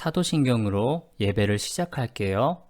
사도신경으로 예배를 시작할게요.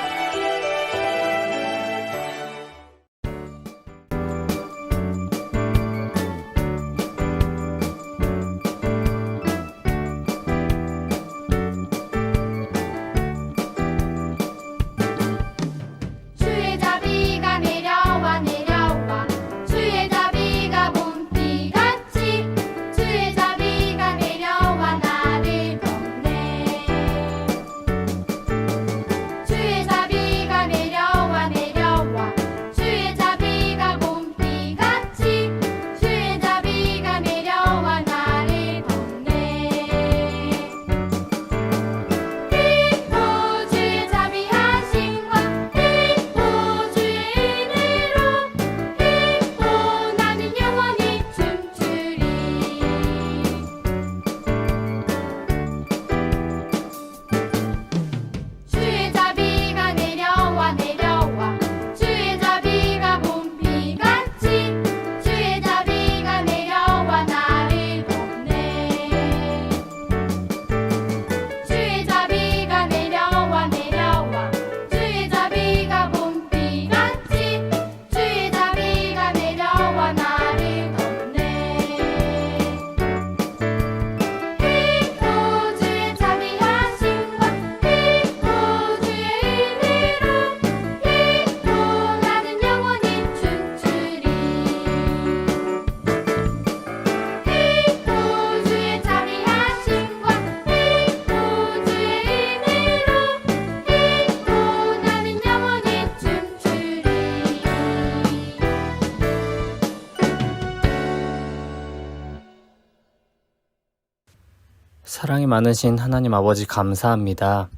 사랑이 많으신 하나님 아버지 감사합니다.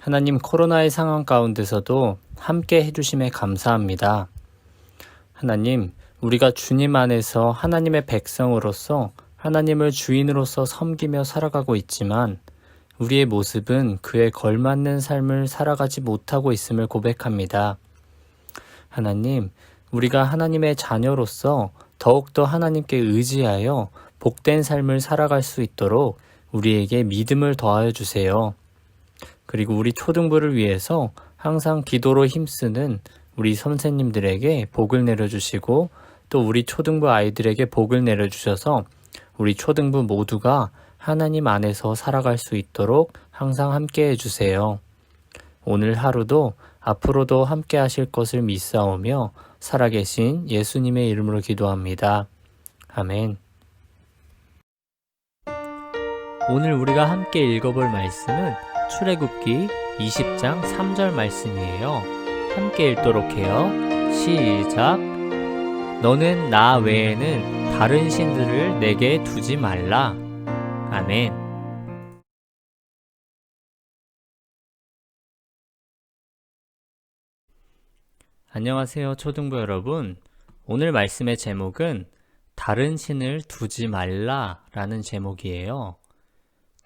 하나님 코로나의 상황 가운데서도 함께 해주심에 감사합니다. 하나님, 우리가 주님 안에서 하나님의 백성으로서 하나님을 주인으로서 섬기며 살아가고 있지만 우리의 모습은 그에 걸맞는 삶을 살아가지 못하고 있음을 고백합니다. 하나님, 우리가 하나님의 자녀로서 더욱더 하나님께 의지하여 복된 삶을 살아갈 수 있도록 우리에게 믿음을 더하여 주세요. 그리고 우리 초등부를 위해서 항상 기도로 힘쓰는 우리 선생님들에게 복을 내려주시고 또 우리 초등부 아이들에게 복을 내려주셔서 우리 초등부 모두가 하나님 안에서 살아갈 수 있도록 항상 함께 해주세요. 오늘 하루도 앞으로도 함께 하실 것을 믿사오며 살아계신 예수님의 이름으로 기도합니다. 아멘. 오늘 우리가 함께 읽어볼 말씀은 출애굽기 20장 3절 말씀이에요. 함께 읽도록 해요. 시작. 너는 나 외에는 다른 신들을 내게 두지 말라. 아멘. 안녕하세요, 초등부 여러분. 오늘 말씀의 제목은 다른 신을 두지 말라 라는 제목이에요.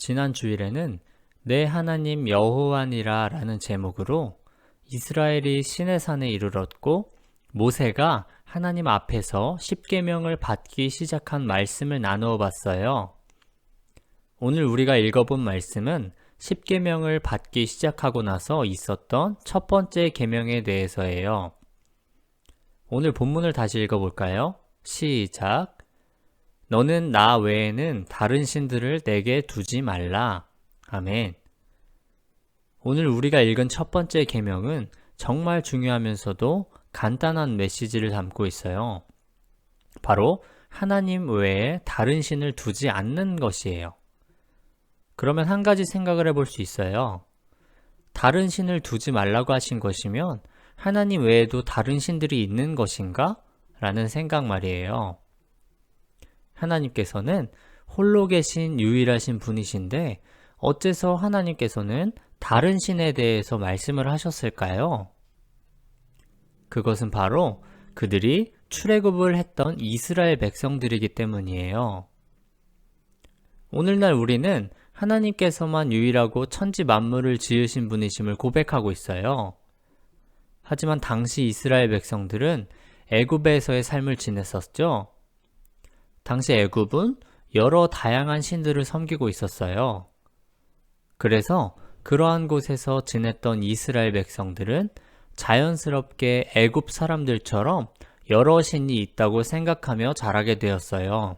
지난 주일에는 내 하나님 여호와니라 라는 제목으로 이스라엘이 신의 산에 이르렀고 모세가 하나님 앞에서 십계명을 받기 시작한 말씀을 나누어 봤어요. 오늘 우리가 읽어본 말씀은 10계명을 받기 시작하고 나서 있었던 첫 번째 계명에 대해서예요. 오늘 본문을 다시 읽어볼까요? 시작. 너는 나 외에는 다른 신들을 내게 두지 말라. 아멘. 오늘 우리가 읽은 첫 번째 계명은 정말 중요하면서도 간단한 메시지를 담고 있어요. 바로 하나님 외에 다른 신을 두지 않는 것이에요. 그러면 한 가지 생각을 해볼 수 있어요. 다른 신을 두지 말라고 하신 것이면 하나님 외에도 다른 신들이 있는 것인가? 라는 생각 말이에요. 하나님께서는 홀로 계신 유일하신 분이신데 어째서 하나님께서는 다른 신에 대해서 말씀을 하셨을까요? 그것은 바로 그들이 출애굽을 했던 이스라엘 백성들이기 때문이에요. 오늘날 우리는 하나님께서만 유일하고 천지 만물을 지으신 분이심을 고백하고 있어요. 하지만 당시 이스라엘 백성들은 애굽에서의 삶을 지냈었죠. 당시 애굽은 여러 다양한 신들을 섬기고 있었어요. 그래서 그러한 곳에서 지냈던 이스라엘 백성들은 자연스럽게 애굽 사람들처럼 여러 신이 있다고 생각하며 자라게 되었어요.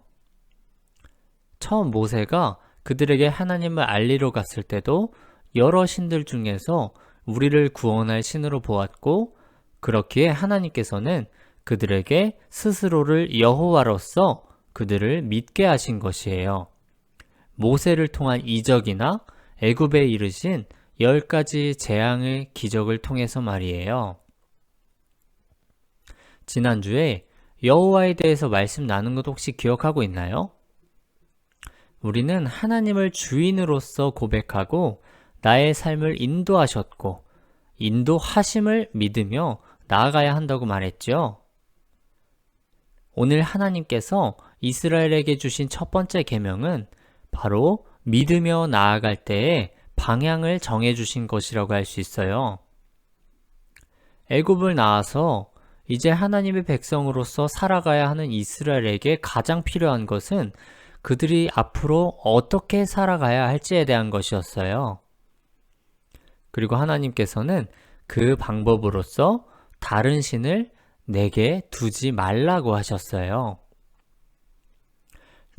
처음 모세가 그들에게 하나님을 알리러 갔을 때도 여러 신들 중에서 우리를 구원할 신으로 보았고 그렇기에 하나님께서는 그들에게 스스로를 여호와로서 그들을 믿게 하신 것이에요. 모세를 통한 이적이나 애굽에 이르신 열 가지 재앙의 기적을 통해서 말이에요. 지난주에 여호와에 대해서 말씀 나눈 것 혹시 기억하고 있나요? 우리는 하나님을 주인으로서 고백하고 나의 삶을 인도하셨고 인도하심을 믿으며 나아가야 한다고 말했죠. 오늘 하나님께서 이스라엘에게 주신 첫 번째 계명은 바로 믿으며 나아갈 때에 방향을 정해 주신 것이라고 할 수 있어요. 애굽을 나와서 이제 하나님의 백성으로서 살아가야 하는 이스라엘에게 가장 필요한 것은 그들이 앞으로 어떻게 살아가야 할지에 대한 것이었어요. 그리고 하나님께서는 그 방법으로서 다른 신을 내게 두지 말라고 하셨어요.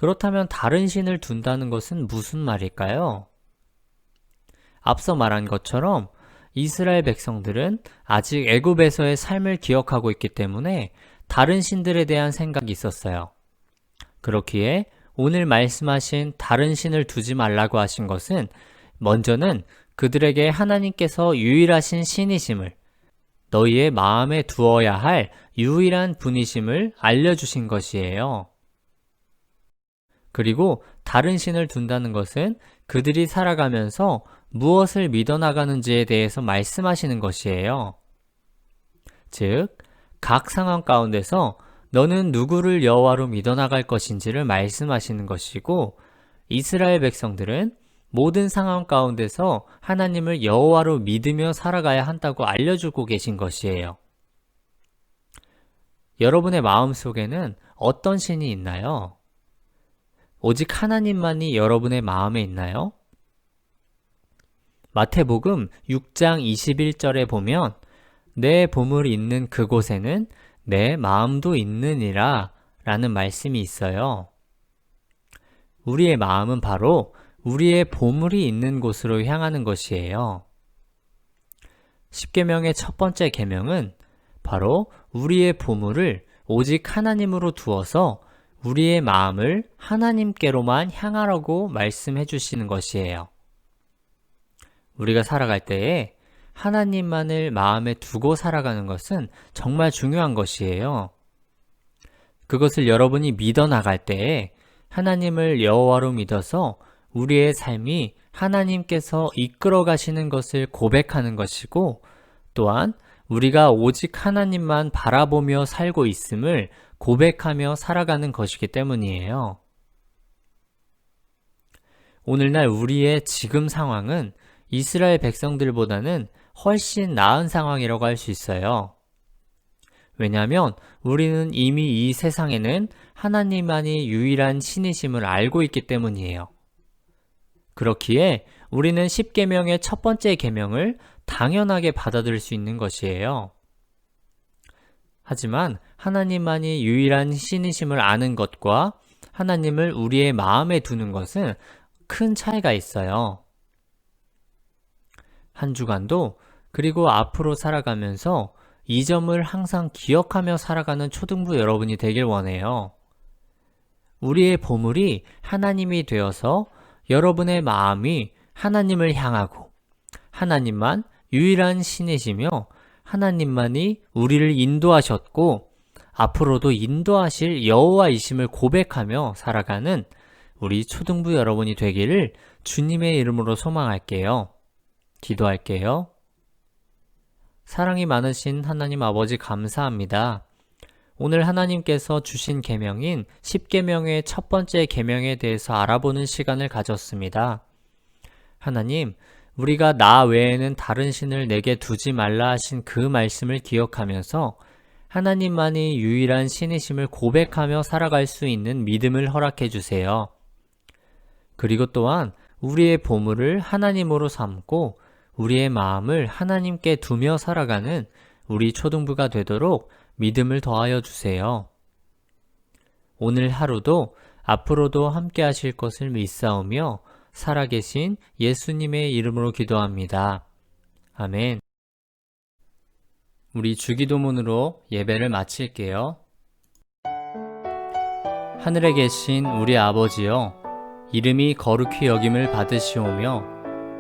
그렇다면 다른 신을 둔다는 것은 무슨 말일까요? 앞서 말한 것처럼 이스라엘 백성들은 아직 애굽에서의 삶을 기억하고 있기 때문에 다른 신들에 대한 생각이 있었어요. 그렇기에 오늘 말씀하신 다른 신을 두지 말라고 하신 것은 먼저는 그들에게 하나님께서 유일하신 신이심을 너희의 마음에 두어야 할 유일한 분이심을 알려주신 것이에요. 그리고 다른 신을 둔다는 것은 그들이 살아가면서 무엇을 믿어나가는지에 대해서 말씀하시는 것이에요. 즉, 각 상황 가운데서 너는 누구를 여호와로 믿어나갈 것인지를 말씀하시는 것이고 이스라엘 백성들은 모든 상황 가운데서 하나님을 여호와로 믿으며 살아가야 한다고 알려주고 계신 것이에요. 여러분의 마음 속에는 어떤 신이 있나요? 오직 하나님만이 여러분의 마음에 있나요? 마태복음 6장 21절에 보면 내 보물이 있는 그곳에는 내 마음도 있느니라 라는 말씀이 있어요. 우리의 마음은 바로 우리의 보물이 있는 곳으로 향하는 것이에요. 10계명의 첫 번째 계명은 바로 우리의 보물을 오직 하나님으로 두어서 우리의 마음을 하나님께로만 향하라고 말씀해 주시는 것이에요. 우리가 살아갈 때에 하나님만을 마음에 두고 살아가는 것은 정말 중요한 것이에요. 그것을 여러분이 믿어 나갈 때에 하나님을 여호와로 믿어서 우리의 삶이 하나님께서 이끌어 가시는 것을 고백하는 것이고 또한 우리가 오직 하나님만 바라보며 살고 있음을 고백하며 살아가는 것이기 때문이에요. 오늘날 우리의 지금 상황은 이스라엘 백성들보다는 훨씬 나은 상황이라고 할 수 있어요. 왜냐하면 우리는 이미 이 세상에는 하나님만이 유일한 신이심을 알고 있기 때문이에요. 그렇기에 우리는 10계명의 첫 번째 계명을 당연하게 받아들일 수 있는 것이에요. 하지만 하나님만이 유일한 신이심을 아는 것과 하나님을 우리의 마음에 두는 것은 큰 차이가 있어요. 한 주간도 그리고 앞으로 살아가면서 이 점을 항상 기억하며 살아가는 초등부 여러분이 되길 원해요. 우리의 보물이 하나님이 되어서 여러분의 마음이 하나님을 향하고 하나님만 유일한 신이시며 하나님만이 우리를 인도하셨고 앞으로도 인도하실 여호와이심을 고백하며 살아가는 우리 초등부 여러분이 되기를 주님의 이름으로 소망할게요. 기도할게요. 사랑이 많으신 하나님 아버지 감사합니다. 오늘 하나님께서 주신 계명인 10계명의 첫 번째 계명에 대해서 알아보는 시간을 가졌습니다. 하나님, 우리가 나 외에는 다른 신을 내게 두지 말라 하신 그 말씀을 기억하면서 하나님만이 유일한 신이심을 고백하며 살아갈 수 있는 믿음을 허락해 주세요. 그리고 또한 우리의 보물을 하나님으로 삼고 우리의 마음을 하나님께 두며 살아가는 우리 초등부가 되도록 믿음을 더하여 주세요. 오늘 하루도 앞으로도 함께 하실 것을 믿사오며 살아계신 예수님의 이름으로 기도합니다. 아멘. 우리 주기도문으로 예배를 마칠게요. 하늘에 계신 우리 아버지여, 이름이 거룩히 여김을 받으시오며,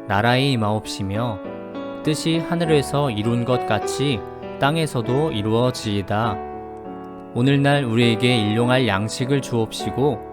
나라의 임하옵시며, 뜻이 하늘에서 이룬 것 같이 땅에서도 이루어지이다. 오늘날 우리에게 일용할 양식을 주옵시고,